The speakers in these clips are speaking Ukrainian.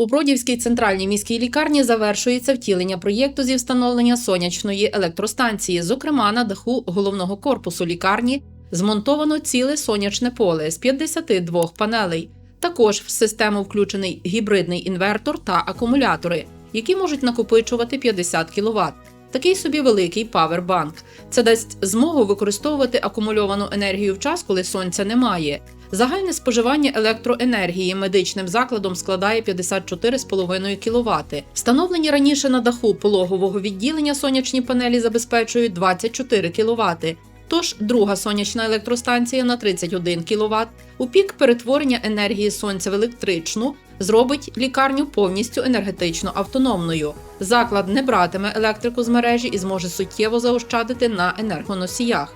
У Бродівській центральній міській лікарні завершується втілення проєкту зі встановлення сонячної електростанції. Зокрема, на даху головного корпусу лікарні змонтовано ціле сонячне поле з 52 панелей. Також в систему включений гібридний інвертор та акумулятори, які можуть накопичувати 50 кВт. Такий собі великий павербанк. Це дасть змогу використовувати акумульовану енергію в час, коли сонця немає. Загальне споживання електроенергії медичним закладом складає 54,5 кВт. Встановлені раніше на даху пологового відділення сонячні панелі забезпечують 24 кВт. Тож друга сонячна електростанція на 31 кВт у пік перетворення енергії сонця в електричну зробить лікарню повністю енергетично автономною. Заклад не братиме електрику з мережі і зможе суттєво заощадити на енергоносіях.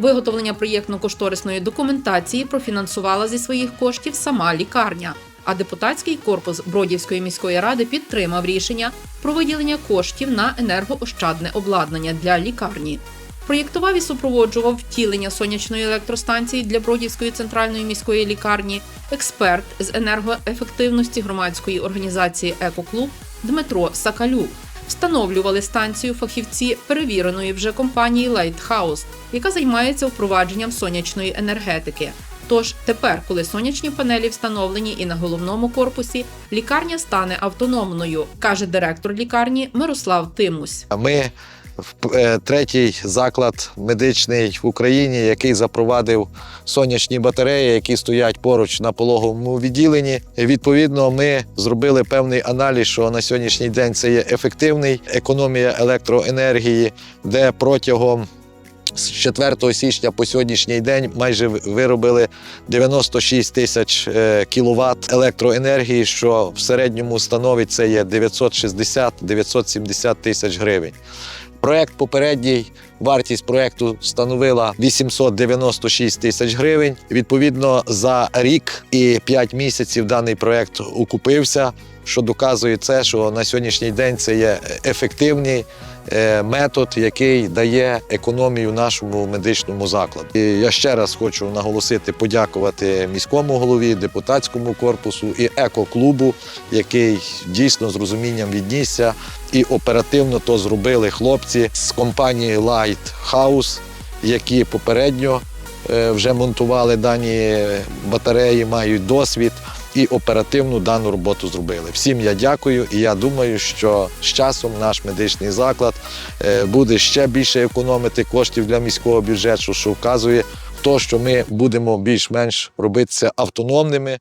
Виготовлення проєктно-кошторисної документації профінансувала зі своїх коштів сама лікарня. А депутатський корпус Бродівської міської ради підтримав рішення про виділення коштів на енергоощадне обладнання для лікарні. Проєктував і супроводжував втілення сонячної електростанції для Бродівської центральної міської лікарні експерт з енергоефективності громадської організації Екоклуб Дмитро Сакалюк. Встановлювали станцію фахівці перевіреної вже компанії Lighthouse, яка займається впровадженням сонячної енергетики. Тож тепер, коли сонячні панелі встановлені і на головному корпусі, лікарня стане автономною, каже директор лікарні Мирослав Тимусь. Ми третій заклад медичний в Україні, який запровадив сонячні батареї, які стоять поруч на пологовому відділенні. Відповідно, ми зробили певний аналіз, що на сьогоднішній день це є ефективний економія електроенергії, де протягом з 4 січня по сьогоднішній день майже виробили 96 тисяч кіловат електроенергії, що в середньому становить це є 960-970 тисяч гривень. Проект попередній, вартість проекту становила 896 тисяч гривень. Відповідно, за рік і 5 місяців даний проект окупився, що доказує це, що на сьогоднішній день це є ефективний метод, який дає економію нашому медичному закладу. І я ще раз хочу наголосити, подякувати міському голові, депутатському корпусу і екоклубу, який дійсно з розумінням віднісся і оперативно то зробили хлопці з компанії Lighthouse, які попередньо е, вже монтували дані батареї, мають досвід і оперативну дану роботу зробили. Всім я дякую, і я думаю, що з часом наш медичний заклад е, буде ще більше економити коштів для міського бюджету, що вказує то, що ми будемо більш-менш робитися автономними.